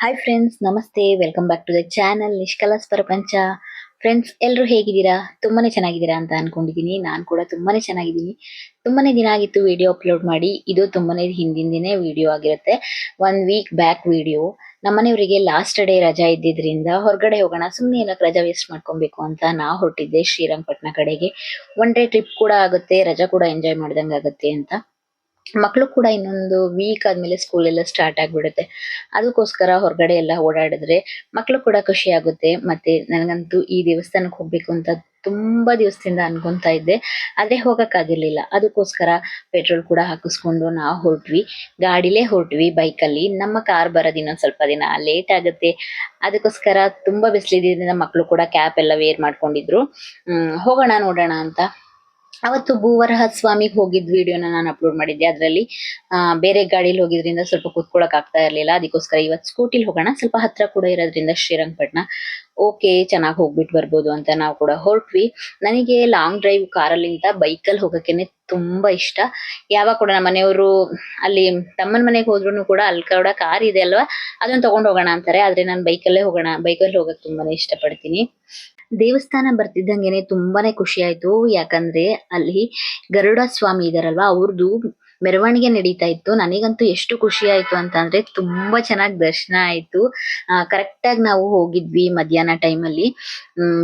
Hi friends ನಮಸ್ತೆ. Welcome back to the channel ನಿಷ್ಕಲಸ್ ಪ್ರಪಂಚ. Friends ಎಲ್ಲರೂ ಹೇಗಿದ್ದೀರಾ? ತುಂಬಾನೇ ಚೆನ್ನಾಗಿದ್ದೀರಾ ಅಂತ ಅನ್ಕೊಂಡಿದ್ದೀನಿ ನಾನು ಕೂಡ ತುಂಬಾನೇ ಚೆನ್ನಾಗಿದ್ದೀನಿ. ತುಂಬಾನೇ ದಿನ ಆಗಿತ್ತು ವಿಡಿಯೋ ಅಪ್ಲೋಡ್ ಮಾಡಿ. ಇದು ತುಂಬಾನೇ ಹಿಂದಿನ ದಿನೇ ವಿಡಿಯೋ ಆಗಿರುತ್ತೆ. ಒನ್ ವೀಕ್ ಬ್ಯಾಕ್ ವಿಡಿಯೋ ನಮ್ಮನೆಯವರಿಗೆ ಲಾಸ್ಟ್ ಡೇ ರಜಾ ಇದ್ದಿದ್ರಿಂದ ಹೊರಗಡೆ ಹೋಗೋಣ ಸುಮ್ಮನೆ ಏನಕ್ಕೆ ರಜಾ ವೇಸ್ಟ್ ಮಾಡ್ಕೊಬೇಕು ಅಂತ ನಾ ಹೊರಟಿದ್ದೆ ಶ್ರೀರಂಗಪಟ್ಟಣ ಕಡೆಗೆ. ಒನ್ ಡೇ ಟ್ರಿಪ್ ಕೂಡ ಆಗುತ್ತೆ, ರಜಾ ಕೂಡ ಎಂಜಾಯ್ ಮಾಡ್ದಂಗೆ ಆಗುತ್ತೆ ಅಂತ. ಮಕ್ಕಳು ಕೂಡ ಇನ್ನೊಂದು ವೀಕ್ ಆದ್ಮೇಲೆ ಸ್ಕೂಲ್ ಎಲ್ಲ ಸ್ಟಾರ್ಟ್ ಆಗ್ಬಿಡುತ್ತೆ. ಅದಕ್ಕೋಸ್ಕರ ಹೊರಗಡೆ ಎಲ್ಲ ಓಡಾಡಿದ್ರೆ ಮಕ್ಕಳು ಕೂಡ ಖುಷಿ ಆಗುತ್ತೆ. ಮತ್ತೆ ನನಗಂತೂ ಈ ದೇವಸ್ಥಾನಕ್ಕೆ ಹೋಗ್ಬೇಕು ಅಂತ ತುಂಬಾ ದಿವಸದಿಂದ ಅನ್ಕೊಂತಾ ಇದ್ದೆ. ಆದ್ರೆ ಹೋಗಕ್ಕಾಗಿರ್ಲಿಲ್ಲ ಅದಕ್ಕೋಸ್ಕರ ಪೆಟ್ರೋಲ್ ಕೂಡ ಹಾಕಿಸ್ಕೊಂಡು ನಾವು ಹೊರಟ್ವಿ. ಗಾಡಿಲೇ ಹೊರಟ್ವಿ ಬೈಕಲ್ಲಿ ನಮ್ಮ ಕಾರ್ ಬರೋದು ಇನ್ನೊಂದು ಸ್ವಲ್ಪ ದಿನ. ಲೇಟ್ ಆಗುತ್ತೆ. ಅದಕ್ಕೋಸ್ಕರ ತುಂಬಾ ಬಿಸಿಲಿದ್ರಿಂದ ಮಕ್ಕಳು ಕೂಡ ಕ್ಯಾಪ್ ಎಲ್ಲ ವೇರ್ ಮಾಡ್ಕೊಂಡಿದ್ರು. ಹೋಗೋಣ ನೋಡೋಣ ಅಂತ ಅವತ್ತು ಭೂವರಹ ಸ್ವಾಮಿಗೆ ಹೋಗಿದ್ ವಿಡಿಯೋನ ನಾನು ಅಪ್ಲೋಡ್ ಮಾಡಿದ್ದೆ. ಅದರಲ್ಲಿ ಬೇರೆ ಗಾಡಿಲಿ ಹೋಗಿದ್ರಿಂದ ಸ್ವಲ್ಪ ಕೂತ್ಕೊಳಕ್ ಆಗ್ತಾ ಇರಲಿಲ್ಲ. ಅದಕ್ಕೋಸ್ಕರ ಇವತ್ತು ಸ್ಕೂಟಿಲಿ ಹೋಗೋಣ. ಸ್ವಲ್ಪ ಹತ್ರ ಕೂಡ ಇರೋದ್ರಿಂದ ಶ್ರೀರಂಗಪಟ್ಟಣ ಓಕೆ, ಚೆನ್ನಾಗಿ ಹೋಗ್ಬಿಟ್ಟು ಬರ್ಬೋದು ಅಂತ ನಾವು ಕೂಡ ಹೊರಟ್ವಿ. ನನಗೆ ಲಾಂಗ್ ಡ್ರೈವ್ ಕಾರಲ್ಲಿಂದ ಬೈಕಲ್ಲಿ ಹೋಗೋಕ್ಕೇನೆ ತುಂಬಾ ಇಷ್ಟ. ಯಾವಾಗ ಕೂಡ ನಮ್ಮ ಮನೆಯವರು, ಅಲ್ಲಿ ತಮ್ಮನ ಮನೆಗೆ ಹೋದ್ರು ಕೂಡ ಅಲ್ಲಿ ಕೂಡ ಕಾರ್ ಇದೆ ಅಲ್ವಾ? ಅದನ್ನ ತಗೊಂಡ್ ಹೋಗೋಣ ಅಂತಾರೆ. ಆದ್ರೆ ನಾನು ಬೈಕಲ್ಲೇ ಹೋಗೋಣ, ಬೈಕಲ್ಲಿ ಹೋಗೋಕ್ಕೆ ತುಂಬಾನೇ ಇಷ್ಟ ಪಡ್ತೀನಿ ದೇವಸ್ಥಾನ ಬರ್ತಿದ್ದಂಗೆನೆ ತುಂಬಾನೇ ಖುಷಿ ಆಯ್ತು. ಯಾಕಂದ್ರೆ ಅಲ್ಲಿ ಗರುಡ ಸ್ವಾಮಿ ಇದಾರಲ್ವಾ ಅವ್ರದ್ದು ಮೆರವಣಿಗೆ ನಡೀತಾ ಇತ್ತು. ನನಗಂತೂ ಎಷ್ಟು ಖುಷಿ ಆಯ್ತು ಅಂತಂದ್ರೆ ತುಂಬಾ ಚೆನ್ನಾಗಿ ದರ್ಶನ ಆಯ್ತು. ಕರೆಕ್ಟ್ ಆಗಿ ನಾವು ಹೋಗಿದ್ವಿ ಮಧ್ಯಾಹ್ನ ಟೈಮ್ ಅಲ್ಲಿ.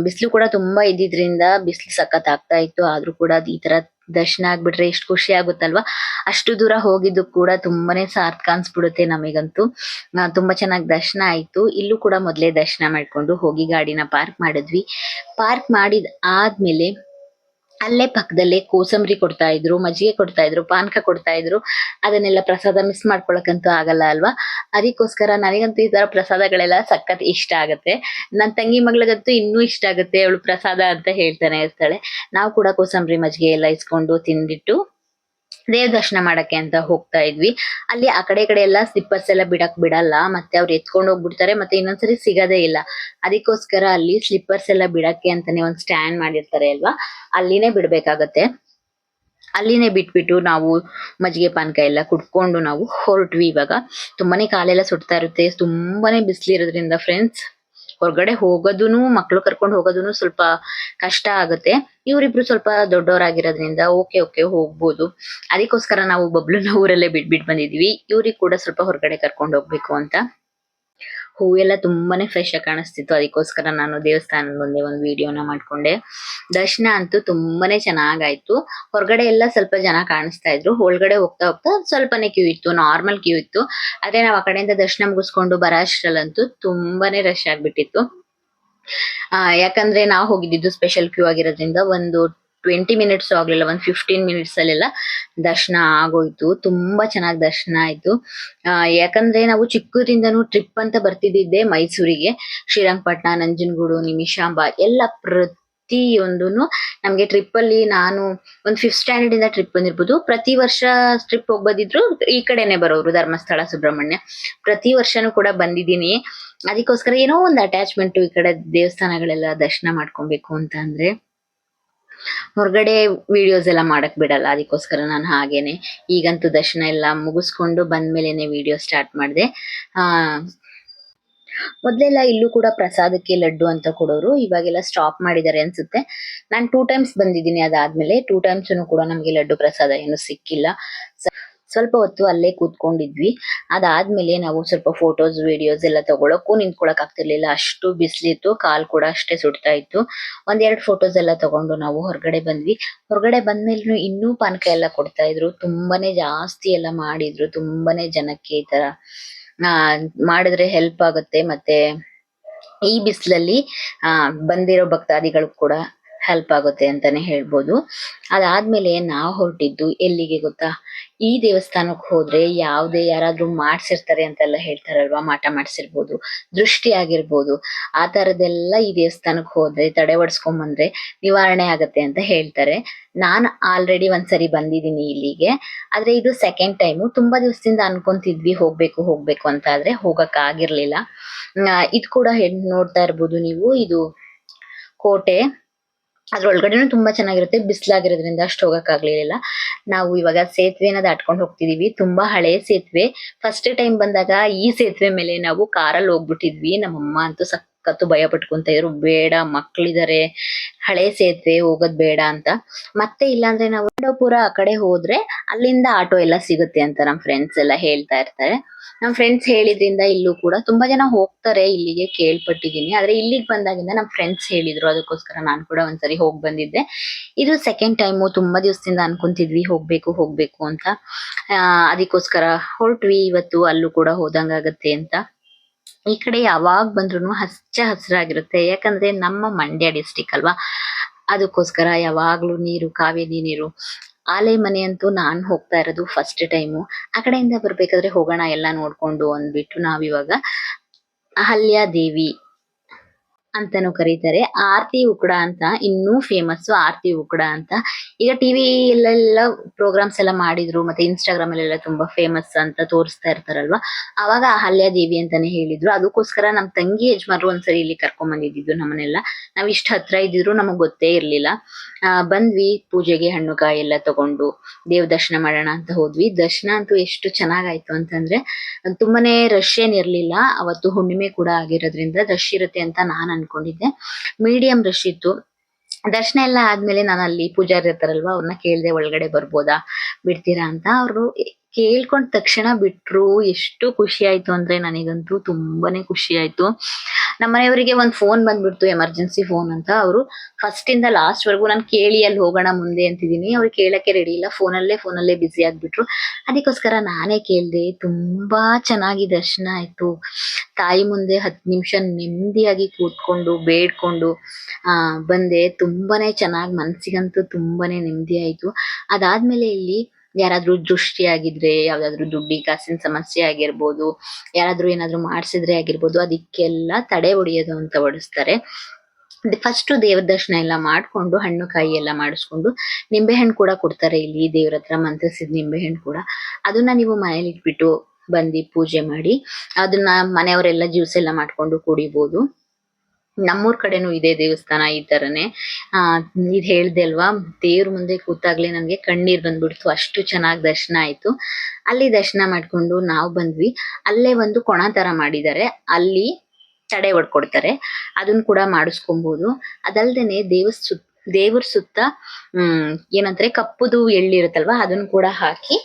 ಬಿಸಿಲು ಕೂಡ ತುಂಬಾ ಇದ್ದಿದ್ರಿಂದ ಬಿಸಿಲು ಸಖತ್ ಆಗ್ತಾ ಇತ್ತು. ಆದ್ರೂ ಕೂಡ ಈ ತರ ದರ್ಶನ ಆಗ್ಬಿಟ್ರೆ ಎಷ್ಟು ಖುಷಿ ಆಗುತ್ತಲ್ವಾ? ಅಷ್ಟು ದೂರ ಹೋಗಿದ್ದು ಕೂಡ ತುಂಬಾನೇ ಸಾರ್ಥಕ ಅನ್ಸ್ಬಿಡುತ್ತೆ ನಮಗಂತೂ. ತುಂಬಾ ಚೆನ್ನಾಗಿ ದರ್ಶನ ಆಯ್ತು. ಇಲ್ಲೂ ಕೂಡ ಮೊದಲೇ ದರ್ಶನ ಮಾಡ್ಕೊಂಡು ಹೋಗಿ ಗಾಡಿನ ಪಾರ್ಕ್ ಮಾಡಿದ್ವಿ. ಪಾರ್ಕ್ ಮಾಡಿದ ಆದ್ಮೇಲೆ ಅಲ್ಲೇ ಪಕ್ಕದಲ್ಲೇ ಕೋಸಂಬರಿ ಕೊಡ್ತಾ ಇದ್ರು, ಮಜ್ಜಿಗೆ ಕೊಡ್ತಾ ಇದ್ರು, ಪಾನಕ ಕೊಡ್ತಾ ಇದ್ರು. ಅದನ್ನೆಲ್ಲ ಪ್ರಸಾದ ಮಿಸ್ ಮಾಡ್ಕೊಳಕ್ಕಂತೂ ಆಗಲ್ಲ ಅಲ್ವಾ? ಅದಕ್ಕೋಸ್ಕರ ನನಗಂತೂ ಈ ತರ ಪ್ರಸಾದಗಳೆಲ್ಲ ಸಖತ್ ಇಷ್ಟ ಆಗುತ್ತೆ. ನನ್ ತಂಗಿ ಮಗಳಿಗಂತೂ ಇನ್ನೂ ಇಷ್ಟ ಆಗುತ್ತೆ ಅವಳು ಪ್ರಸಾದ ಅಂತ ಹೇಳ್ತಾನೆ ಇರ್ತಾಳೆ. ನಾವು ಕೂಡ ಕೋಸಂಬರಿ ಮಜ್ಜಿಗೆ ಎಲ್ಲ ಇಸ್ಕೊಂಡು ತಿಂದಿಟ್ಟು ದೇವ್ ದರ್ಶನ ಮಾಡಕ್ಕೆ ಅಂತ ಹೋಗ್ತಾ ಇದ್ವಿ. ಅಲ್ಲಿ ಆ ಕಡೆ ಕಡೆ ಎಲ್ಲ ಸ್ಲಿಪ್ಪರ್ಸ್ ಎಲ್ಲ ಬಿಡಕ್ ಬಿಡಲ್ಲ, ಮತ್ತೆ ಅವ್ರು ಎತ್ಕೊಂಡು ಹೋಗ್ಬಿಡ್ತಾರೆ, ಮತ್ತೆ ಇನ್ನೊಂದ್ಸರಿ ಸಿಗದೇ ಇಲ್ಲ. ಅದಕ್ಕೋಸ್ಕರ ಅಲ್ಲಿ ಸ್ಲಿಪ್ಪರ್ಸ್ ಎಲ್ಲ ಬಿಡಕ್ಕೆ ಅಂತಾನೆ ಒಂದು ಸ್ಟ್ಯಾಂಡ್ ಮಾಡಿರ್ತಾರೆ ಅಲ್ವಾ? ಅಲ್ಲಿನೇ ಬಿಡ್ಬೇಕಾಗತ್ತೆ. ಅಲ್ಲಿನೇ ಬಿಟ್ಬಿಟ್ಟು ನಾವು ಮಜ್ಜಿಗೆ ಪಾನಕ ಎಲ್ಲ ಕುಡ್ಕೊಂಡು ನಾವು ಹೊರಟ್ವಿ ಇವಾಗ. ತುಂಬಾನೇ ಕಾಲೆಲ್ಲ ಸುಡ್ತಾ ಇರುತ್ತೆ, ತುಂಬಾನೇ ಬಿಸಿಲಿರೋದ್ರಿಂದ ಫ್ರೆಂಡ್ಸ್ ಹೊರಗಡೆ ಹೋಗೋದೂನು, ಮಕ್ಳು ಕರ್ಕೊಂಡು ಹೋಗೋದೂನು ಸ್ವಲ್ಪ ಕಷ್ಟ ಆಗುತ್ತೆ. ಇವರಿಬ್ರು ಸ್ವಲ್ಪ ದೊಡ್ಡವರಾಗಿರೋದ್ರಿಂದ ಓಕೆ ಓಕೆ ಹೋಗ್ಬೋದು. ಅದಕ್ಕೋಸ್ಕರ ನಾವು ಬಬ್ಲುನ ಊರಲ್ಲೇ ಬಿಟ್ಬಿಟ್ಟು ಬಂದಿದ್ವಿ. ಇವ್ರಿಗೆ ಕೂಡ ಸ್ವಲ್ಪ ಹೊರಗಡೆ ಕರ್ಕೊಂಡು ಹೋಗ್ಬೇಕು ಅಂತ. ಹೂವೆಲ್ಲ ತುಂಬಾನೇ ಫ್ರೆಶ್ ಆಗಿ ಕಾಣಿಸ್ತಿತ್ತು. ಅದಕ್ಕೋಸ್ಕರ ನಾನು ದೇವಸ್ಥಾನದ ಮುಂದೆ ಒಂದು ವಿಡಿಯೋನ ಮಾಡ್ಕೊಂಡೆ. ದರ್ಶನ ಅಂತೂ ತುಂಬಾನೇ ಚೆನ್ನಾಗಾಯ್ತು. ಹೊರಗಡೆ ಎಲ್ಲ ಸ್ವಲ್ಪ ಜನ ಕಾಣಿಸ್ತಾ ಇದ್ರು. ಒಳಗಡೆ ಹೋಗ್ತಾ ಹೋಗ್ತಾ ಸ್ವಲ್ಪನೇ ಕ್ಯೂ ಇತ್ತು ನಾರ್ಮಲ್ ಕ್ಯೂ ಇತ್ತು. ಆದ್ರೆ ನಾವು ಆ ಕಡೆಯಿಂದ ದರ್ಶನ ಮುಗಿಸ್ಕೊಂಡು ಬರೋ ಅಷ್ಟರಲ್ಲಂತೂ ತುಂಬಾನೇ ರಶ್ ಆಗ್ಬಿಟ್ಟಿತ್ತು. ಆ, ಯಾಕಂದ್ರೆ ನಾವು ಹೋಗಿದ್ದು ಸ್ಪೆಷಲ್ ಕ್ಯೂ ಆಗಿರೋದ್ರಿಂದ ಒಂದು ಟ್ವೆಂಟಿ ಮಿನಿಟ್ಸ್ ಆಗ್ಲಿಲ್ಲ, ಒಂದು ಫಿಫ್ಟೀನ್ ಮಿನಿಟ್ಸ್ ಅಲ್ಲೆಲ್ಲ ದರ್ಶನ ಆಗೋಯ್ತು. ತುಂಬಾ ಚೆನ್ನಾಗಿ ದರ್ಶನ ಆಯ್ತು. ಯಾಕಂದ್ರೆ ನಾವು ಚಿಕ್ಕದಿಂದನೂ ಟ್ರಿಪ್ ಅಂತ ಬರ್ತಿದ್ದಿದ್ದೆ ಮೈಸೂರಿಗೆ. ಶ್ರೀರಂಗಪಟ್ಟಣ ನಂಜನಗೂಡು, ನಿಮಿಷಾಂಬ ಎಲ್ಲ ಪ್ರತಿಯೊಂದೂನು ನಮ್ಗೆ ಟ್ರಿಪ್ ಅಲ್ಲಿ ನಾನು ಒಂದು ಫಿಫ್ತ್ ಸ್ಟ್ಯಾಂಡರ್ಡ್ ಇಂದ ಟ್ರಿಪ್ ಬಂದಿರ್ಬೋದು. ಪ್ರತಿ ವರ್ಷ ಟ್ರಿಪ್ ಹೋಗ್ ಬಂದಿದ್ರು ಈ ಕಡೆನೆ ಬರೋರು, ಧರ್ಮಸ್ಥಳ, ಸುಬ್ರಹ್ಮಣ್ಯ. ಪ್ರತಿ ವರ್ಷನೂ ಕೂಡ ಬಂದಿದ್ದೀನಿ. ಅದಕ್ಕೋಸ್ಕರ ಏನೋ ಒಂದು ಅಟ್ಯಾಚ್ಮೆಂಟ್ ಈ ಕಡೆ ದೇವಸ್ಥಾನಗಳೆಲ್ಲ ದರ್ಶನ ಮಾಡ್ಕೊಬೇಕು ಅಂತ ಅಂದ್ರೆ. ಹೊರಗಡೆ ವಿಡಿಯೋಸ್ ಎಲ್ಲ ಮಾಡಕ್ ಬಿಡಲ್ಲ, ಅದಕ್ಕೋಸ್ಕರ ನಾನು ಹಾಗೇನೆ. ಈಗಂತೂ ದರ್ಶನ ಎಲ್ಲ ಮುಗಿಸ್ಕೊಂಡು ಬಂದ್ಮೇಲೆನೆ ವಿಡಿಯೋ ಸ್ಟಾರ್ಟ್ ಮಾಡಿದೆ. ಆ, ಮೊದ್ಲೆಲ್ಲ ಇಲ್ಲೂ ಕೂಡ ಪ್ರಸಾದಕ್ಕೆ ಲಡ್ಡು ಅಂತ ಕೊಡೋರು, ಇವಾಗೆಲ್ಲ ಸ್ಟಾಪ್ ಮಾಡಿದ್ದಾರೆ ಅನ್ಸುತ್ತೆ. ನಾನು ಟೂ ಟೈಮ್ಸ್ ಬಂದಿದ್ದೀನಿ ಅದಾದ್ಮೇಲೆ ಟೂ ಟೈಮ್ಸ್ ಕೂಡ ನಮ್ಗೆ ಲಡ್ಡು ಪ್ರಸಾದ ಏನು ಸಿಕ್ಕಿಲ್ಲ. ಸ್ವಲ್ಪ ಹೊತ್ತು ಅಲ್ಲೇ ಕೂತ್ಕೊಂಡಿದ್ವಿ. ಅದಾದ್ಮೇಲೆ ನಾವು ಸ್ವಲ್ಪ ಫೋಟೋಸ್ ವಿಡಿಯೋಸ್ ಎಲ್ಲ ತಗೊಳಕ್ಕೂ ನಿಂತ್ಕೊಳಕ್ ಆಗ್ತಿರ್ಲಿಲ್ಲ. ಅಷ್ಟು ಬಿಸಿಲಿತ್ತು ಕಾಲ್ ಕೂಡ ಅಷ್ಟೇ ಸುಡ್ತಾ ಇತ್ತು. ಒಂದೆರಡು ಫೋಟೋಸ್ ಎಲ್ಲ ತಗೊಂಡು ನಾವು ಹೊರಗಡೆ ಬಂದ್ವಿ. ಹೊರಗಡೆ ಬಂದ್ಮೇಲೆ ಇನ್ನೂ ಪಾನಕ ಎಲ್ಲ ಕೊಡ್ತಾ ಇದ್ರು. ತುಂಬಾನೇ ಜಾಸ್ತಿ ಎಲ್ಲ ಮಾಡಿದ್ರು. ತುಂಬಾನೇ ಜನಕ್ಕೆ ಈ ತರ ಮಾಡಿದ್ರೆ ಹೆಲ್ಪ್ ಆಗುತ್ತೆ. ಮತ್ತೆ ಈ ಬಿಸಿಲಲ್ಲಿ, ಆ, ಬಂದಿರೋ ಭಕ್ತಾದಿಗಳು ಕೂಡ ಹೆಲ್ಪ್ ಆಗುತ್ತೆ ಅಂತಾನೆ ಹೇಳ್ಬೋದು. ಅದಾದ್ಮೇಲೆ ನಾವು ಹೊರಟಿದ್ದು ಎಲ್ಲಿಗೆ ಗೊತ್ತಾ? ಈ ದೇವಸ್ಥಾನಕ್ಕೆ ಹೋದ್ರೆ ಯಾವುದೇ ಯಾರಾದ್ರೂ ಮಾಡ್ಸಿರ್ತಾರೆ ಅಂತೆಲ್ಲ ಹೇಳ್ತಾರಲ್ವಾ? ಮಾಟ ಮಾಡ್ಸಿರ್ಬೋದು, ದೃಷ್ಟಿ ಆಗಿರ್ಬೋದು. ಆ ತರದೆಲ್ಲ ಈ ದೇವಸ್ಥಾನಕ್ಕೆ ಹೋದ್ರೆ, ತಡೆ ಒಡ್ಸ್ಕೊಂಡ್ ಬಂದ್ರೆ ನಿವಾರಣೆ ಆಗತ್ತೆ ಅಂತ ಹೇಳ್ತಾರೆ. ನಾನ್ ಆಲ್ರೆಡಿ ಒಂದ್ಸರಿ ಬಂದಿದ್ದೀನಿ ಇಲ್ಲಿಗೆ. ಆದ್ರೆ ಇದು ಸೆಕೆಂಡ್ ಟೈಮು ತುಂಬಾ ದಿವಸದಿಂದ ಅನ್ಕೊಂತಿದ್ವಿ ಹೋಗ್ಬೇಕು ಹೋಗ್ಬೇಕು ಅಂತ. ಆದ್ರೆ ಹೋಗಕ್ ಆಗಿರ್ಲಿಲ್ಲ. ಇದ್ ಕೂಡ ನೋಡ್ತಾ ಇರ್ಬೋದು ನೀವು. ಇದು ಕೋಟೆ. ಅದ್ರೊಳಗಡೆನೂ ತುಂಬಾ ಚೆನ್ನಾಗಿರುತ್ತೆ. ಬಿಸಿಲಾಗಿರೋದ್ರಿಂದ ಅಷ್ಟು ಹೋಗಕ್ಕಾಗ್ಲಿಲ್ಲ. ನಾವು ಇವಾಗ ಸೇತುವೆನ ದಾಟ್ಕೊಂಡು ಹೋಗ್ತಿದೀವಿ. ತುಂಬಾ ಹಳೆ ಸೇತುವೆ. ಫಸ್ಟ್ ಟೈಮ್ ಬಂದಾಗ ಈ ಸೇತುವೆ ಮೇಲೆ ನಾವು ಕಾರಲ್ಲಿ ಹೋಗ್ಬಿಟ್ಟಿದ್ವಿ. ನಮ್ಮಮ್ಮ ಅಂತೂ ಸಖತ್ತು ಭಯ ಪಟ್ಕೊಂತ ಇದ್ರು ಬೇಡ, ಮಕ್ಳಿದಾರೆ, ಹಳೆ ಸೇತುವೆ, ಹೋಗೋದ್ ಬೇಡ ಅಂತ. ಮತ್ತೆ ಇಲ್ಲಾಂದ್ರೆ ನಾವು ಪಾಂಡವಪುರ ಆ ಕಡೆ ಹೋದ್ರೆ ಅಲ್ಲಿಂದ ಆಟೋ ಎಲ್ಲ ಸಿಗುತ್ತೆ ಅಂತ ನಮ್ ಫ್ರೆಂಡ್ಸ್ ಎಲ್ಲ ಹೇಳ್ತಾ ಇರ್ತಾರೆ. ನಮ್ ಫ್ರೆಂಡ್ಸ್ ಹೇಳಿದ್ರಿಂದ ಇಲ್ಲೂ ಕೂಡ ತುಂಬಾ ಜನ ಹೋಗ್ತಾರೆ ಇಲ್ಲಿಗೆ ಕೇಳ್ಪಟ್ಟಿದೀನಿ ಆದ್ರೆ ಇಲ್ಲಿಗೆ ಬಂದಾಗಿಂದ ನಮ್ ಫ್ರೆಂಡ್ಸ್ ಹೇಳಿದ್ರು, ಅದಕ್ಕೋಸ್ಕರ ನಾನ್ ಕೂಡ ಒಂದ್ಸರಿ ಹೋಗ್ ಬಂದಿದ್ದೆ. ಇದು ಸೆಕೆಂಡ್ ಟೈಮು ತುಂಬಾ ದಿವಸದಿಂದ ಅನ್ಕೊಂತಿದ್ವಿ, ಹೋಗ್ಬೇಕು ಹೋಗ್ಬೇಕು ಅಂತ. ಅದಕ್ಕೋಸ್ಕರ ಹೊರಟ್ವಿ, ಇವತ್ತು ಅಲ್ಲೂ ಕೂಡ ಹೋದಂಗಾಗತ್ತೆ ಅಂತ. ಈ ಕಡೆ ಯಾವಾಗ ಬಂದ್ರು ಹಚ್ಚ ಹಸಿರಾಗಿರುತ್ತೆ. ಯಾಕಂದ್ರೆ ನಮ್ಮ ಮಂಡ್ಯ ಡಿಸ್ಟಿಕ್ ಅಲ್ವಾ? ಅದಕ್ಕೋಸ್ಕರ ಯಾವಾಗ್ಲೂ ನೀರು, ಕಾವೇರಿ ನೀರು, ಆಲೆ ಮನೆ ಅಂತೂ ನಾನು ಹೋಗ್ತಾ ಇರೋದು ಫಸ್ಟ್ ಟೈಮು ಆ ಕಡೆಯಿಂದ ಬರ್ಬೇಕಾದ್ರೆ ಹೋಗೋಣ ಎಲ್ಲ ನೋಡ್ಕೊಂಡು ಅಂದ್ಬಿಟ್ಟು ನಾವಿವಾಗ ಅಹಲ್ಯ ದೇವಿ ಅಂತಾನೂ ಕರೀತಾರೆ. ಆರತಿ ಉಕ್ಕಡ ಅಂತ, ಇನ್ನೂ ಫೇಮಸ್ ಆರತಿ ಉಕ್ಕಡ ಅಂತ. ಈಗ ಟಿವಿ ಅಲ್ಲೆಲ್ಲ ಪ್ರೋಗ್ರಾಮ್ಸ್ ಎಲ್ಲ ಮಾಡಿದ್ರು, ಮತ್ತೆ ಇನ್ಸ್ಟಾಗ್ರಾಮ್ ಅಲ್ಲೆಲ್ಲ ತುಂಬಾ ಫೇಮಸ್ ಅಂತ ತೋರಿಸ್ತಾ ಇರ್ತಾರಲ್ವಾ? ಅವಾಗ ಅಹಲ್ಯ ದೇವಿ ಅಂತಾನೆ ಹೇಳಿದ್ರು. ಅದಕ್ಕೋಸ್ಕರ ನಮ್ ತಂಗಿ ಯಜಮಾನ್ರು ಒಂದ್ಸರಿ ಇಲ್ಲಿ ಕರ್ಕೊಂಡ್ ಬಂದಿದ್ದು ನಮ್ಮನ್ನೆಲ್ಲ ನಾವ್ ಇಷ್ಟ ಹತ್ರ ಇದ್ದಿದ್ರು ನಮಗ್ ಗೊತ್ತೇ ಇರ್ಲಿಲ್ಲ. ಆ, ಬಂದ್ವಿ, ಪೂಜೆಗೆ ಹಣ್ಣು ಕಾಯಿ ಎಲ್ಲ ತಗೊಂಡು ದೇವ್ ದರ್ಶನ ಮಾಡೋಣ ಅಂತ ಹೋದ್ವಿ. ದರ್ಶನ ಅಂತೂ ಎಷ್ಟು ಚೆನ್ನಾಗಾಯ್ತು ಅಂತಂದ್ರೆ ತುಂಬಾನೇ ರಶ್ ಏನ್ ಇರ್ಲಿಲ್ಲ. ಅವತ್ತು ಹುಣ್ಣಿಮೆ ಕೂಡ ಆಗಿರೋದ್ರಿಂದ ರಶ್ ಇರುತ್ತೆ ಅಂತ ನಾನ್ ಅನ್ಕೊಂಡಿದ್ದೆ. ಮೀಡಿಯಂ ರಶ್ ಇತ್ತು. ದರ್ಶನ ಎಲ್ಲ ಆದ್ಮೇಲೆ ನಾನು ಅಲ್ಲಿ ಪೂಜಾರಿ ಇರ್ತಾರಲ್ವಾ ಅವ್ರನ್ನ ಕೇಳ್ದೆ, ಒಳಗಡೆ ಬರ್ಬೋದಾ? ಬಿಡ್ತೀರಾ? ಅಂತ. ಅವರು ಕೇಳ್ಕೊಂಡ್ ತಕ್ಷಣ ಬಿಟ್ರು ಎಷ್ಟು ಖುಷಿ ಆಯ್ತು ಅಂದ್ರೆ ನನಗಂತೂ ತುಂಬಾನೇ ಖುಷಿ ಆಯ್ತು. ನಮ್ಮನೆಯವರಿಗೆ ಒಂದ್ ಫೋನ್ ಬಂದ್ಬಿಡ್ತು ಎಮರ್ಜೆನ್ಸಿ ಫೋನ್ ಅಂತ. ಅವರು ಫಸ್ಟ್ ಇಂದ ಲಾಸ್ಟ್ ವರ್ಗು ನಾನು ಕೇಳಿ ಅಲ್ಲಿ ಹೋಗೋಣ ಮುಂದೆ ಅಂತಿದೀನಿ. ಅವ್ರು ಕೇಳಕ್ಕೆ ರೆಡಿ ಇಲ್ಲ. ಫೋನಲ್ಲೇ ಫೋನಲ್ಲೇ ಬ್ಯುಸಿ ಆಗ್ಬಿಟ್ರು. ಅದಕ್ಕೋಸ್ಕರ ನಾನೇ ಕೇಳ್ದೆ, ತುಂಬಾ ಚೆನ್ನಾಗಿ ದರ್ಶನ ಆಯ್ತು. ತಾಯಿ ಮುಂದೆ ಹತ್ತು ನಿಮಿಷ ನೆಮ್ಮದಿಯಾಗಿ ಕೂತ್ಕೊಂಡು, ಬೇಡ್ಕೊಂಡು, ಆ, ಬಂದೆ. ತುಂಬಾನೇ ಚೆನ್ನಾಗಿ ಮನ್ಸಿಗಂತೂ ತುಂಬಾನೇ ನೆಮ್ಮದಿ ಆಯ್ತು. ಅದಾದ್ಮೇಲೆ ಇಲ್ಲಿ ಯಾರಾದ್ರೂ ದೃಷ್ಟಿ ಆಗಿದ್ರೆ, ಯಾವ್ದಾದ್ರು ದುಡ್ಡಿ ಕಾಸಿನ ಸಮಸ್ಯೆ ಆಗಿರ್ಬೋದು, ಯಾರಾದ್ರೂ ಏನಾದ್ರು ಮಾಡ್ಸಿದ್ರೆ ಆಗಿರ್ಬೋದು, ಅದಕ್ಕೆಲ್ಲ ತಡೆ ಹೊಡೆಯೋದು ಅಂತ ಹೊಡಿಸ್ತಾರೆ. ಫಸ್ಟ್ ದೇವ್ರ ದರ್ಶನ ಎಲ್ಲ ಮಾಡ್ಕೊಂಡು, ಹಣ್ಣು ಕಾಯಿ ಎಲ್ಲ ಮಾಡಿಸ್ಕೊಂಡು ನಿಂಬೆಹಣ್ಣು ಕೂಡ ಕೊಡ್ತಾರೆ ಇಲ್ಲಿ ದೇವ್ರ ಹತ್ರ, ಮಂತ್ರಿಸಿದ ನಿಂಬೆ ಹಣ್ಣು ಕೂಡ. ಅದನ್ನ ನೀವು ಮನೇಲಿ ಇಟ್ಬಿಟ್ಟು ಬಂದು ಪೂಜೆ ಮಾಡಿ, ಅದನ್ನ ಮನೆಯವರೆಲ್ಲ ಜ್ಯೂಸ್ ಎಲ್ಲ ಮಾಡ್ಕೊಂಡು ಕುಡಿಬೋದು. ನಮ್ಮೂರ್ ಕಡೆನೂ ಇದೆ ದೇವಸ್ಥಾನ ಈ ತರನೇ. ಆ, ಇದ್ ಹೇಳ್ದೆ ಅಲ್ವಾ? ದೇವ್ರ ಮುಂದೆ ಕೂತಾಗ್ಲೇ ನನ್ಗೆ ಕಣ್ಣೀರ್ ಬಂದ್ಬಿಡ್ತು. ಅಷ್ಟು ಚೆನ್ನಾಗ್ ದರ್ಶನ ಆಯ್ತು. ಅಲ್ಲಿ ದರ್ಶನ ಮಾಡ್ಕೊಂಡು ನಾವು ಬಂದ್ವಿ. ಅಲ್ಲೇ ಒಂದು ಕೊಣ ತರ ಮಾಡಿದ್ದಾರೆ. ಅಲ್ಲಿ ತಡೆ ಹೊಡ್ಕೊಡ್ತಾರೆ. ಅದನ್ನ ಕೂಡ ಮಾಡಿಸ್ಕೊಬಹುದು ಅದಲ್ದೇನೆ ದೇವಸ್ ಸುತ್ತ ದೇವ್ರ ಸುತ್ತ, ಹ್ಮ್, ಏನಂತಾರೆ, ಕಪ್ಪುದು ಎಳ್ಳಿರುತ್ತಲ್ವಾ? ಅದನ್ನ ಕೂಡ ಹಾಕಿ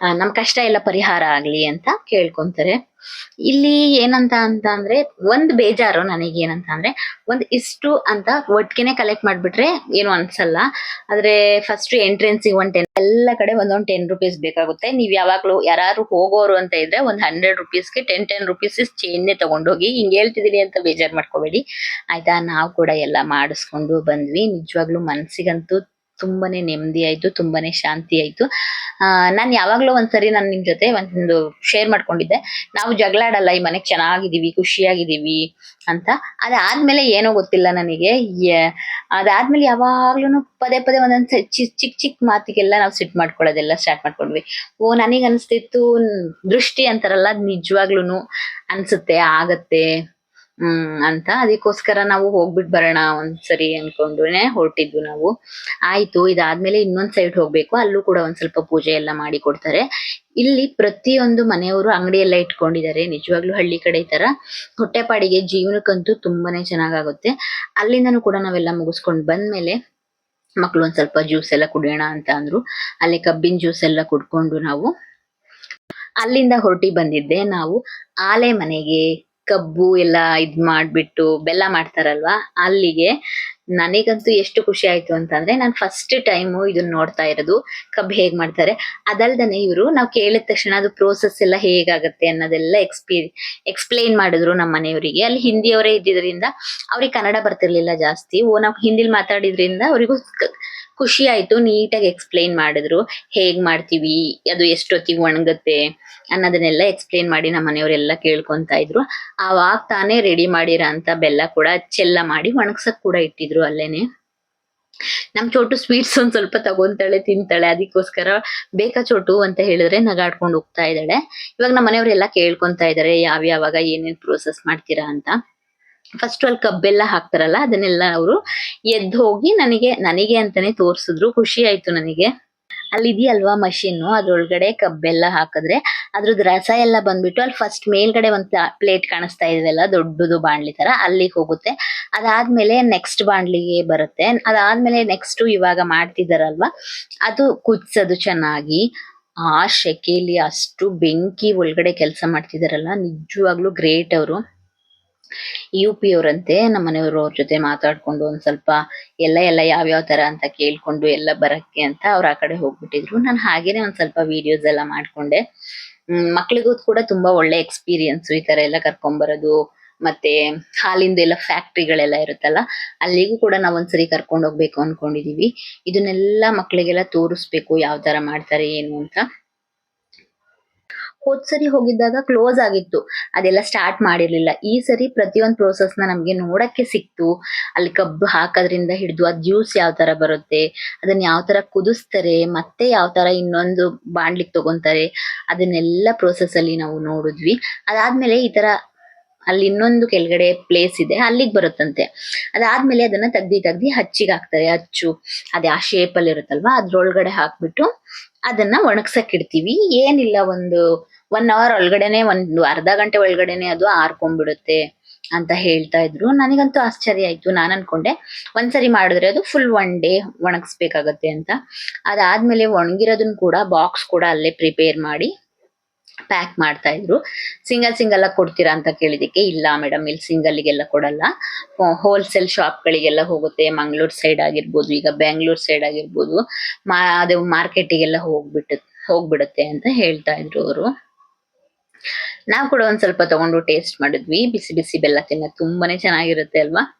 ಆ, ನಮ್ ಕಷ್ಟ ಎಲ್ಲ ಪರಿಹಾರ ಆಗ್ಲಿ ಅಂತ ಕೇಳ್ಕೊಂತಾರೆ. ಇಲ್ಲಿ ಏನಂತ ಅಂತ ಅಂದ್ರೆ ಒಂದ್ ಬೇಜಾರು ನನಗೆ ಏನಂತ ಅಂದ್ರೆ ಒಂದ್ ಇಷ್ಟು ಅಂತ ಒಟ್ಟಿಗೆನೆ ಕಲೆಕ್ಟ್ ಮಾಡ್ಬಿಟ್ರೆ ಏನು ಅನ್ಸಲ್ಲ. ಆದ್ರೆ ಫಸ್ಟ್ ಎಂಟ್ರೆನ್ಸ್ ಒನ್ ಟೆನ್ ಎಲ್ಲ ಕಡೆ ಒಂದೊಂದ್ ಟೆನ್ ರುಪೀಸ್ ಬೇಕಾಗುತ್ತೆ. ನೀವ್ ಯಾವಾಗ್ಲೂ ಯಾರು ಹೋಗೋರು ಅಂತ ಇದ್ರೆ ಒಂದ್ ಹಂಡ್ರೆಡ್ ರುಪೀಸ್ಗೆ ಟೆನ್ ಟೆನ್ ರುಪೀಸ್ ಚೇಂಜ್ ತಗೊಂಡೋಗಿ ಹಿಂಗ್ ಹೇಳ್ತಿದೀನಿ ಅಂತ ಬೇಜಾರ್ ಮಾಡ್ಕೋಬೇಡಿ. ಆಯ್ತಾ? ನಾವು ಕೂಡ ಎಲ್ಲ ಮಾಡಿಸ್ಕೊಂಡು ಬಂದ್ವಿ. ನಿಜವಾಗ್ಲೂ ಮನ್ಸಿಗಂತೂ ತುಂಬಾನೇ ನೆಮ್ಮದಿ ಆಯ್ತು, ತುಂಬಾನೇ ಶಾಂತಿ ಆಯ್ತು. ನಾನ್ ಯಾವಾಗ್ಲೂ ಒಂದ್ಸರಿ ನಾನ್ ನಿಮ್ ಜೊತೆ ಒಂದು ಶೇರ್ ಮಾಡ್ಕೊಂಡಿದ್ದೆ. ನಾವು ಜಗಳ ಆಡಲ್ಲ, ಈ ಮನೆಗ್ ಚೆನ್ನಾಗಿದೀವಿ ಖುಷಿಯಾಗಿದ್ದೀವಿ ಅಂತ. ಅದಾದ್ಮೇಲೆ ಏನೋ ಗೊತ್ತಿಲ್ಲ ನನಗೆ. ಅದಾದ್ಮೇಲೆ ಯಾವಾಗ್ಲೂ ಪದೇ ಪದೇ ಒಂದೊಂದ್ ಚಿಕ್ ಚಿಕ್ ಚಿಕ್ ಮಾತಿಗೆಲ್ಲ ನಾವು ಸಿಟ್ ಮಾಡ್ಕೊಳ್ಳೋದೆಲ್ಲ ಸ್ಟಾರ್ಟ್ ಮಾಡ್ಕೊಂಡ್ವಿ. ಓ, ನನಗ್ ಅನ್ಸ್ತಿತ್ತು, ದೃಷ್ಟಿ ಅಂತಾರಲ್ಲ, ಅದ್ ನಿಜವಾಗ್ಲೂನು ಅನ್ಸುತ್ತೆ, ಆಗತ್ತೆ. ಹ್ಮ್, ಅಂತ. ಅದಕ್ಕೋಸ್ಕರ ನಾವು ಹೋಗ್ಬಿಟ್ಟು ಬರೋಣ ಒಂದ್ಸರಿ ಅನ್ಕೊಂಡುನೆ ಹೊರಟಿದ್ವಿ ನಾವು. ಆಯ್ತು, ಇದಾದ್ಮೇಲೆ ಇನ್ನೊಂದ್ ಸೈಡ್ ಹೋಗ್ಬೇಕು. ಅಲ್ಲೂ ಕೂಡ ಒಂದ್ ಸ್ವಲ್ಪ ಪೂಜೆ ಎಲ್ಲ ಮಾಡಿ ಕೊಡ್ತಾರೆ. ಇಲ್ಲಿ ಪ್ರತಿಯೊಂದು ಮನೆಯವರು ಅಂಗಡಿ ಎಲ್ಲ ಇಟ್ಕೊಂಡಿದ್ದಾರೆ. ನಿಜವಾಗ್ಲೂ ಹಳ್ಳಿ ಕಡೆ ಈ ತರ. ಹೊಟ್ಟೆಪಾಡಿಗೆ ಜೀವನಕ್ಕಂತೂ ತುಂಬಾನೇ ಚೆನ್ನಾಗಾಗುತ್ತೆ. ಅಲ್ಲಿಂದನೂ ಕೂಡ ನಾವೆಲ್ಲ ಮುಗಿಸ್ಕೊಂಡ್ ಬಂದ್ಮೇಲೆ ಮಕ್ಳು ಒಂದ್ ಸ್ವಲ್ಪ ಜ್ಯೂಸ್ ಎಲ್ಲ ಕುಡಿಯೋಣ ಅಂತ ಅಂದ್ರು. ಅಲ್ಲಿ ಕಬ್ಬಿನ ಜ್ಯೂಸ್ ಎಲ್ಲ ಕುಡ್ಕೊಂಡು ನಾವು ಅಲ್ಲಿಂದ ಹೊರಟಿ ಬಂದಿದ್ದೆ. ನಾವು ಆಲೆ ಮನೆಗೆ ಕಬ್ಬು ಎಲ್ಲ ಇದ್ ಮಾಡ್ಬಿಟ್ಟು ಬೆಲ್ಲ ಮಾಡ್ತಾರಲ್ವಾ, ಅಲ್ಲಿಗೆ ನನಗಂತೂ ಎಷ್ಟು ಖುಷಿ ಆಯ್ತು ಅಂತಂದ್ರೆ ನಾನು ಫಸ್ಟ್ ಟೈಮ್ ಇದನ್ನ ನೋಡ್ತಾ ಇರೋದು, ಕಬ್ಬು ಹೇಗ್ ಮಾಡ್ತಾರೆ. ಅದಲ್ದನೆ ಇವರು ನಾವು ಕೇಳಿದ ತಕ್ಷಣ ಅದು ಪ್ರೋಸೆಸ್ ಎಲ್ಲ ಹೇಗಾಗತ್ತೆ ಅನ್ನೋದೆಲ್ಲ ಎಕ್ಸ್ಪಿ ಎಕ್ಸ್ಪ್ಲೈನ್ ಮಾಡಿದ್ರು ನಮ್ಮ ಮನೆಯವರಿಗೆ. ಅಲ್ಲಿ ಹಿಂದಿಯವರೇ ಇದ್ದಿದ್ರಿಂದ ಅವ್ರಿಗೆ ಕನ್ನಡ ಬರ್ತಿರ್ಲಿಲ್ಲ ಜಾಸ್ತಿ. ಓ, ನಾವು ಹಿಂದಿಲ್ ಮಾತಾಡಿದ್ರಿಂದ ಅವರಿಗೂ ಖುಷಿ ಆಯ್ತು, ನೀಟಾಗಿ ಎಕ್ಸ್ಪ್ಲೈನ್ ಮಾಡಿದ್ರು. ಹೇಗ್ ಮಾಡ್ತೀವಿ, ಅದು ಎಷ್ಟೊತ್ತಿಗೆ ಒಣಗುತ್ತೆ ಅನ್ನೋದನ್ನೆಲ್ಲ ಎಕ್ಸ್ಪ್ಲೈನ್ ಮಾಡಿ ನಮ್ಮ ಮನೆಯವರೆಲ್ಲ ಕೇಳ್ಕೊಂತ ಇದ್ರು. ಆವಾಗ ತಾನೇ ರೆಡಿ ಮಾಡಿರೋ ಅಂತ ಬೆಲ್ಲ ಕೂಡ ಚೆಲ್ಲ ಮಾಡಿ ಒಣಗ್ಸಕ್ ಕೂಡ ಇಟ್ಟಿದ್ರು ಅಲ್ಲೇನೆ. ನಮ್ ಚೋಟು ಸ್ವೀಟ್ಸ್ ಒಂದ್ ಸ್ವಲ್ಪ ತಗೊಂತಾಳೆ, ತಿಂತಾಳೆ. ಅದಕ್ಕೋಸ್ಕರ ಬೇಕಾ ಚೋಟು ಅಂತ ಹೇಳಿದ್ರೆ ನಗಾಡ್ಕೊಂಡು ಹೋಗ್ತಾ ಇದ್ದಾಳೆ. ಇವಾಗ ನಮ್ಮ ಮನೆಯವರೆಲ್ಲ ಕೇಳ್ಕೊಂತ ಇದಾರೆ ಯಾವ ಯಾವಾಗ ಏನೇನ್ ಪ್ರೋಸೆಸ್ ಮಾಡ್ತೀರಾ ಅಂತ. ಫಸ್ಟ್ ಅಲ್ಲಿ ಕಬ್ಬೆಲ್ಲ ಹಾಕ್ತಾರಲ್ಲ, ಅದನ್ನೆಲ್ಲ ಅವರು ಎದ್ದು ಹೋಗಿ ನನಗೆ ನನಗೆ ಅಂತಾನೆ ತೋರಿಸಿದ್ರು. ಖುಷಿ ಆಯ್ತು ನನಗೆ. ಅಲ್ಲಿ ಇದೆಯಲ್ವಾ ಮಷೀನು ಅದ್ರೊಳಗಡೆ ಕಬ್ಬೆಲ್ಲ ಹಾಕಿದ್ರೆ ಅದ್ರದ್ದು ರಸ ಎಲ್ಲ ಬಂದ್ಬಿಟ್ಟು ಅಲ್ಲಿ ಫಸ್ಟ್ ಮೇಲ್ಗಡೆ ಒಂದು ಪ್ಲೇಟ್ ಕಾಣಿಸ್ತಾ ಇದೆಯಲ್ಲ ದೊಡ್ಡದು ಬಾಣ್ಲಿ ತರ, ಅಲ್ಲಿಗೆ ಹೋಗುತ್ತೆ. ಅದಾದ್ಮೇಲೆ ನೆಕ್ಸ್ಟ್ ಬಾಣ್ಲಿಗೆ ಬರುತ್ತೆ. ಅದಾದ್ಮೇಲೆ ನೆಕ್ಸ್ಟ್ ಇವಾಗ ಮಾಡ್ತಿದಾರಲ್ವಾ? ಅದು ಕುದಿಸೋದು ಚೆನ್ನಾಗಿ. ಆ ಶೆಕೆಲಿ ಅಷ್ಟು ಬೆಂಕಿ ಒಳಗಡೆ ಕೆಲಸ ಮಾಡ್ತಿದಾರಲ್ಲ, ನಿಜವಾಗ್ಲೂ ಗ್ರೇಟ್ ಅವರು. ಯು ಪಿ ಅವರಂತೆ, ನಮ್ಮ ಮನೆಯವರು ಜೊತೆ ಮಾತಾಡ್ಕೊಂಡು ಒಂದ್ ಸ್ವಲ್ಪ ಎಲ್ಲ ಎಲ್ಲ ಯಾವ್ಯಾವ ತರ ಅಂತ ಕೇಳ್ಕೊಂಡು ಎಲ್ಲ ಬರಕ್ಕೆ ಅಂತ ಅವ್ರ ಆ ಕಡೆ ಹೋಗ್ಬಿಟ್ಟಿದ್ರು. ನಾನು ಹಾಗೇನೆ ಒಂದ್ ಸ್ವಲ್ಪ ವಿಡಿಯೋಸ್ ಎಲ್ಲ ಮಾಡ್ಕೊಂಡೆ. ಮಕ್ಳಿಗೂ ಕೂಡ ತುಂಬಾ ಒಳ್ಳೆ ಎಕ್ಸ್ಪೀರಿಯನ್ಸ್ ಈ ತರ ಎಲ್ಲ ಕರ್ಕೊಂಡ್ ಬರೋದು ಮತ್ತೆ ಹಾಲಿಂದ ಎಲ್ಲ ಫ್ಯಾಕ್ಟ್ರಿಗಳೆಲ್ಲ ಇರುತ್ತಲ್ಲ, ಅಲ್ಲಿಗೂ ಕೂಡ ನಾವ್ ಒಂದ್ಸರಿ ಕರ್ಕೊಂಡ್ ಹೋಗ್ಬೇಕು ಅನ್ಕೊಂಡಿದೀವಿ. ಇದನ್ನೆಲ್ಲ ಮಕ್ಳಿಗೆಲ್ಲ ತೋರಿಸ್ಬೇಕು, ಯಾವ ತರ ಮಾಡ್ತಾರೆ, ಏನು ಅಂತ. ಹೋದ್ ಸರಿ ಹೋಗಿದ್ದಾಗ ಕ್ಲೋಸ್ ಆಗಿತ್ತು. ಅದೆಲ್ಲ ಸ್ಟಾರ್ಟ್ ಮಾಡಿರ್ಲಿಲ್ಲ. ಈ ಸರಿ ಪ್ರತಿಯೊಂದು ಪ್ರೋಸೆಸ್ನ ನಮ್ಗೆ ನೋಡಕ್ಕೆ ಸಿಕ್ತು. ಅಲ್ಲಿ ಕಬ್ಬು ಹಾಕೋದ್ರಿಂದ ಹಿಡಿದು ಅದ್ ಜ್ಯೂಸ್ ಯಾವ ತರ ಬರುತ್ತೆ, ಅದನ್ನ ಯಾವ ತರ ಕುದಿಸ್ತಾರೆ, ಮತ್ತೆ ಯಾವ ತರ ಇನ್ನೊಂದು ಬಾಣ್ಲಿಗ್ ತಗೊಂತಾರೆ, ಅದನ್ನೆಲ್ಲ ಪ್ರೋಸೆಸ್ ಅಲ್ಲಿ ನಾವು ನೋಡಿದ್ವಿ. ಅದಾದ್ಮೇಲೆ ಈ ತರ ಅಲ್ಲಿ ಇನ್ನೊಂದು ಕೆಳಗಡೆ ಪ್ಲೇಸ್ ಇದೆ, ಅಲ್ಲಿಗೆ ಬರುತ್ತಂತೆ. ಅದಾದ್ಮೇಲೆ ಅದನ್ನ ತೆಗ್ದಿ ತೆಗ್ದಿ ಹಚ್ಚಿಗೆ ಹಾಕ್ತಾರೆ. ಹಚ್ಚು ಅದೇ ಆ ಶೇಪ್ ಅಲ್ಲಿ ಇರುತ್ತಲ್ವಾ, ಅದ್ರೊಳಗಡೆ ಹಾಕ್ಬಿಟ್ಟು ಅದನ್ನ ಒಣಗ್ಸಕ್ ಇಡ್ತೀವಿ. ಏನಿಲ್ಲ ಒಂದು ಒನ್ ಅವರ್ ಒಳಗಡೆನೆ ಒಂದು ಅರ್ಧ ಗಂಟೆ ಒಳಗಡೆನೆ ಅದು ಆರ್ಕೊಂಡ್ಬಿಡುತ್ತೆ ಅಂತ ಹೇಳ್ತಾ ಇದ್ರು. ನನಗಂತೂ ಆಶ್ಚರ್ಯ ಆಯ್ತು. ನಾನು ಅನ್ಕೊಂಡೆ ಒಂದ್ಸರಿ ಮಾಡಿದ್ರೆ ಅದು ಫುಲ್ ಒನ್ ಡೇ ಒಣಗಿಸ್ಬೇಕಾಗತ್ತೆ ಅಂತ. ಅದಾದ್ಮೇಲೆ ಒಣಗಿರೋದನ್ನ ಕೂಡ ಬಾಕ್ಸ್ ಕೂಡ ಅಲ್ಲೇ ಪ್ರಿಪೇರ್ ಮಾಡಿ ಪ್ಯಾಕ್ ಮಾಡ್ತಾ ಇದ್ರು. ಸಿಂಗಲ್ ಸಿಂಗಲ್ ಕೊಡ್ತೀರಾ ಅಂತ ಕೇಳಿದಕ್ಕೆ ಇಲ್ಲ ಮೇಡಮ್ ಇಲ್ಲಿ ಸಿಂಗಲ್ಗೆಲ್ಲ ಕೊಡಲ್ಲ. ಹೋಲ್ಸೇಲ್ ಶಾಪ್ಗಳಿಗೆಲ್ಲ ಹೋಗುತ್ತೆ. ಮಂಗಳೂರು ಸೈಡ್ ಆಗಿರ್ಬೋದು, ಈಗ ಬೆಂಗಳೂರು ಸೈಡ್ ಆಗಿರ್ಬೋದು. ಮಾ, ಅದು ಮಾರ್ಕೆಟಿಗೆಲ್ಲ ಹೋಗ್ಬಿಟ್ಟು, ಹೋಗ್ಬಿಡುತ್ತೆ ಅಂತ ಹೇಳ್ತಾ ಇದ್ರು ಅವರು. ನಾವು ಕೂಡ ಒಂದ್ ಸ್ವಲ್ಪ ತಗೊಂಡು ಟೇಸ್ಟ್ ಮಾಡಿದ್ವಿ. ಬಿಸಿ ಬಿಸಿ ಬೆಲ್ಲ ತಿನ್ನ ತುಂಬಾನೇ ಚೆನ್ನಾಗಿರುತ್ತೆ ಅಲ್ವಾ?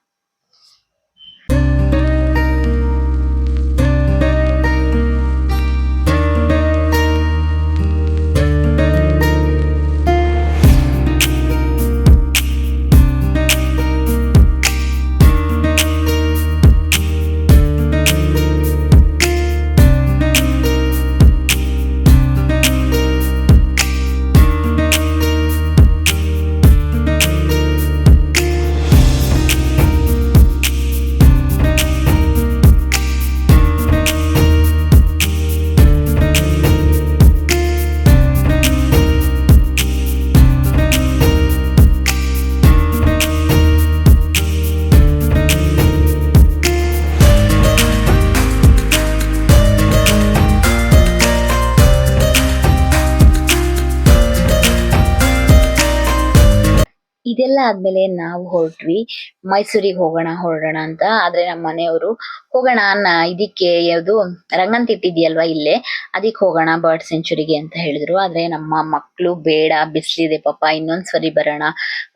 ಇದೆಲ್ಲ ಆದ್ಮೇಲೆ ನಾವು ಹೊರಟ್ವಿ, ಮೈಸೂರಿಗೆ ಹೋಗೋಣ, ಹೊರಡೋಣ ಅಂತ. ಆದ್ರೆ ನಮ್ಮ ಮನೆಯವರು, ಹೋಗೋಣ ನಾ ಇದಕ್ಕೆ ಯಾವುದು ರಂಗನ್ ತಿಟ್ಟಿದ್ಯಲ್ವಾ ಇಲ್ಲೇ ಅದಕ್ಕೆ ಹೋಗೋಣ ಬರ್ಡ್ ಸೆಂಚುರಿಗೆ ಅಂತ ಹೇಳಿದ್ರು. ಆದ್ರೆ ನಮ್ಮ ಮಕ್ಕಳು ಬೇಡ, ಬಿಸಿಲಿದೆ ಪಾಪ ಇನ್ನೊಂದ್ ಸರಿ ಬರೋಣ.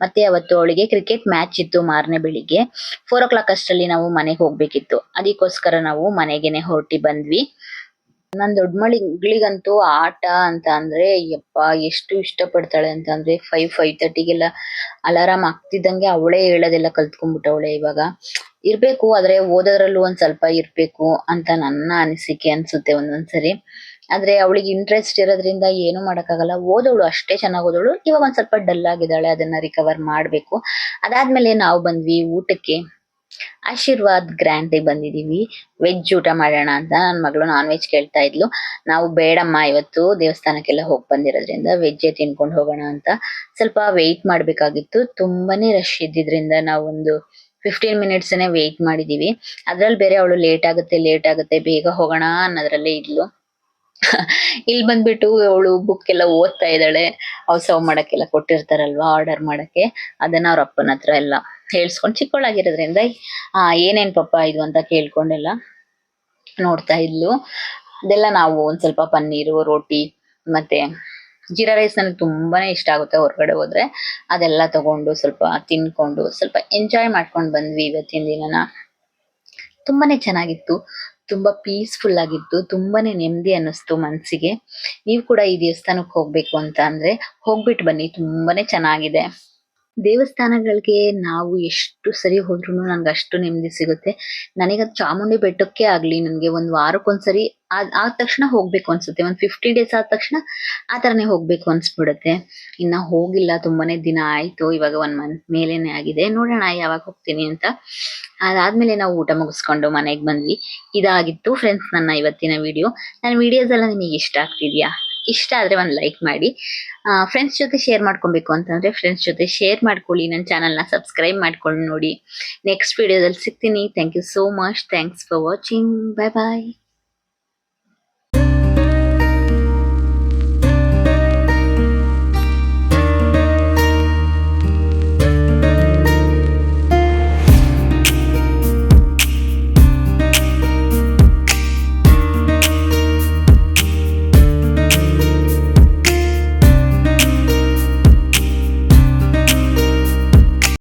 ಮತ್ತೆ ಅವತ್ತು ಅವಳಿಗೆ ಕ್ರಿಕೆಟ್ ಮ್ಯಾಚ್ ಇತ್ತು ಮಾರನೇ ಬೆಳಿಗ್ಗೆ. ಫೋರ್ ಓ ಕ್ಲಾಕ್ ಅಷ್ಟರಲ್ಲಿ ನಾವು ಮನೆಗೆ ಹೋಗ್ಬೇಕಿತ್ತು. ಅದಕ್ಕೋಸ್ಕರ ನಾವು ಮನೆಗೆನೆ ಹೊರಟಿ ಬಂದ್ವಿ. ನನ್ ದೊಡ್ಡ ಮಗಳಿಗಂತೂ ಆಟ ಅಂತ ಅಂದ್ರೆ, ಯಪ್ಪ, ಎಷ್ಟು ಇಷ್ಟ ಪಡ್ತಾಳೆ ಅಂತ ಅಂದ್ರೆ ಫೈವ್ ಫೈವ್ ತರ್ಟಿಗೆಲ್ಲ ಅಲಾರಾಮ್ ಆಗ್ತಿದ್ದಂಗೆ ಅವಳೇ ಹೇಳೋದೆಲ್ಲ ಕಲ್ತ್ಕೊಂಡ್ಬಿಟ್ಟವಳೆ ಇವಾಗ. ಇರ್ಬೇಕು, ಆದ್ರೆ ಓದೋದ್ರಲ್ಲೂ ಒಂದ್ ಸ್ವಲ್ಪ ಇರ್ಬೇಕು ಅಂತ ನನ್ನ ಅನಿಸಿಕೆ ಅನ್ಸುತ್ತೆ ಒಂದೊಂದ್ಸರಿ. ಆದ್ರೆ ಅವಳಿಗೆ ಇಂಟ್ರೆಸ್ಟ್ ಇರೋದ್ರಿಂದ ಏನು ಮಾಡಕ್ಕಾಗಲ್ಲ. ಓದೋಳು ಅಷ್ಟೇ ಚೆನ್ನಾಗಿ ಓದೋಳು. ಇವಾಗ ಒಂದ್ ಸ್ವಲ್ಪ ಡಲ್ ಆಗಿದ್ದಾಳೆ, ಅದನ್ನ ರಿಕವರ್ ಮಾಡ್ಬೇಕು. ಅದಾದ್ಮೇಲೆ ನಾವು ಬಂದ್ವಿ ಊಟಕ್ಕೆ. ಆಶೀರ್ವಾದ್ ಗ್ರ್ಯಾಂಡ್ ಬಂದಿದೀವಿ. ವೆಜ್ ಊಟ ಮಾಡೋಣ ಅಂತ ನನ್ನ ಮಗಳು ನಾನ್ ವೆಜ್ ಕೇಳ್ತಾ ಇದ್ಲು. ನಾವು ಬೇಡಮ್ಮ, ಇವತ್ತು ದೇವಸ್ಥಾನಕ್ಕೆಲ್ಲ ಹೋಗಿ ಬಂದಿರೋದ್ರಿಂದ ವೆಜ್ ತಿನ್ಕೊಂಡು ಹೋಗೋಣ ಅಂತ ಸ್ವಲ್ಪ ವೆಯ್ಟ್ ಮಾಡ್ಬೇಕಾಗಿತ್ತು. ತುಂಬಾನೇ ರಶ್ ಇದ್ದಿದ್ರಿಂದ ನಾವೊಂದು ಫಿಫ್ಟೀನ್ ಮಿನಿಟ್ಸ್ ನೇ ವೆಯ್ಟ್ ಮಾಡಿದೀವಿ. ಅದ್ರಲ್ಲಿ ಬೇರೆ ಅವಳು ಲೇಟ್ ಆಗುತ್ತೆ ಲೇಟ್ ಆಗುತ್ತೆ, ಬೇಗ ಹೋಗೋಣ ಅನ್ನೋದ್ರಲ್ಲೇ ಇದ್ಲು. ಇಲ್ಲಿ ಬಂದ್ಬಿಟ್ಟು ಅವಳು ಬುಕ್ ಎಲ್ಲ ಓದ್ತಾ ಇದ್ದಾಳೆ. ಅವ್ ಸರ್ವ್ ಮಾಡಕ್ಕೆಲ್ಲ ಕೊಟ್ಟಿರ್ತಾರಲ್ವಾ ಆರ್ಡರ್ ಮಾಡಕ್ಕೆ. ಅದನ್ನ ಅವ್ರ ಅಪ್ಪನ ಹತ್ರ ಎಲ್ಲ ಹೇಳ್ಸ್ಕೊಂಡ್ ಚಿಕ್ಕವಳಾಗಿರೋದ್ರಿಂದ ಏನೇನ್ ಪಪ್ಪ ಇದು ಅಂತ ಕೇಳ್ಕೊಂಡೆಲ್ಲ ನೋಡ್ತಾ ಇದ್ಲು. ಅದೆಲ್ಲ ನಾವು ಒಂದು ಸ್ವಲ್ಪ ಪನ್ನೀರು, ರೋಟಿ ಮತ್ತೆ ಜೀರಾ ರೈಸ್ ನನಗೆ ತುಂಬಾನೇ ಇಷ್ಟ ಆಗುತ್ತೆ ಹೊರಗಡೆ ಹೋದ್ರೆ. ಅದೆಲ್ಲ ತಗೊಂಡು ಸ್ವಲ್ಪ ತಿನ್ಕೊಂಡು ಸ್ವಲ್ಪ ಎಂಜಾಯ್ ಮಾಡ್ಕೊಂಡು ಬಂದ್ವಿ ಇವತ್ತಿನ ದಿನನ. ತುಂಬಾನೇ ಚೆನ್ನಾಗಿತ್ತು, ತುಂಬಾ ಪೀಸ್ಫುಲ್ ಆಗಿತ್ತು, ತುಂಬಾನೇ ನೆಮ್ಮದಿ ಅನ್ನಿಸ್ತು ಮನಸ್ಸಿಗೆ ನೀವು ಕೂಡ ಈ ದೇವಸ್ಥಾನಕ್ಕೆ ಹೋಗ್ಬೇಕು ಅಂತ ಅಂದ್ರೆ ಹೋಗ್ಬಿಟ್ಟು ಬನ್ನಿ, ತುಂಬಾನೇ ಚೆನ್ನಾಗಿದೆ. ದೇವಸ್ಥಾನಗಳಿಗೆ ನಾವು ಎಷ್ಟು ಸರಿ ಹೋದ್ರೂ ನನ್ಗೆ ಅಷ್ಟು ನೆಮ್ಮದಿ ಸಿಗುತ್ತೆ. ನನಗೆ ಚಾಮುಂಡಿ ಬೆಟ್ಟಕ್ಕೆ ಆಗ್ಲಿ, ನನಗೆ ಒಂದು ವಾರಕ್ಕೊಂದ್ಸರಿ ಆದ್, ಆದ ತಕ್ಷಣ ಹೋಗ್ಬೇಕು ಅನ್ಸುತ್ತೆ. ಒಂದು ಫಿಫ್ಟಿ ಡೇಸ್ ಆದ ತಕ್ಷಣ ಆ ತರನೇ ಹೋಗ್ಬೇಕು ಅನ್ಸ್ಬಿಡುತ್ತೆ. ಇನ್ನ ಹೋಗಿಲ್ಲ, ತುಂಬಾನೇ ದಿನ ಆಯ್ತು. ಇವಾಗ ಒನ್ ಮಂತ್ ಮೇಲೇನೆ ಆಗಿದೆ. ನೋಡೋಣ ಯಾವಾಗ ಹೋಗ್ತೀನಿ ಅಂತ. ಅದಾದ್ಮೇಲೆ ನಾವು ಊಟ ಮುಗಿಸ್ಕೊಂಡು ಮನೆಗೆ ಬಂದ್ವಿ. ಇದಾಗಿತ್ತು ಫ್ರೆಂಡ್ಸ್ ನನ್ನ ಇವತ್ತಿನ ವಿಡಿಯೋ ನನ್ನ ವಿಡಿಯೋಸ್ ಎಲ್ಲ ನಿಮಗೆ ಇಷ್ಟ ಆಗ್ತಿದ್ಯಾ? ಇಷ್ಟ ಆದ್ರೆ ಒಂದು ಲೈಕ್ ಮಾಡಿ. ಫ್ರೆಂಡ್ಸ್ ಜೊತೆ ಶೇರ್ ಮಾಡ್ಕೊಬೇಕು ಅಂತಂದ್ರೆ ಫ್ರೆಂಡ್ಸ್ ಜೊತೆ ಶೇರ್ ಮಾಡ್ಕೊಳ್ಳಿ. ನನ್ನ ಚಾನಲ್ನ ಸಬ್ಸ್ಕ್ರೈಬ್ ಮಾಡ್ಕೊಂಡು ನೋಡಿ. ನೆಕ್ಸ್ಟ್ ವಿಡಿಯೋದಲ್ಲಿ ಸಿಗ್ತೀನಿ. Thank you so much thanks for watching bye bye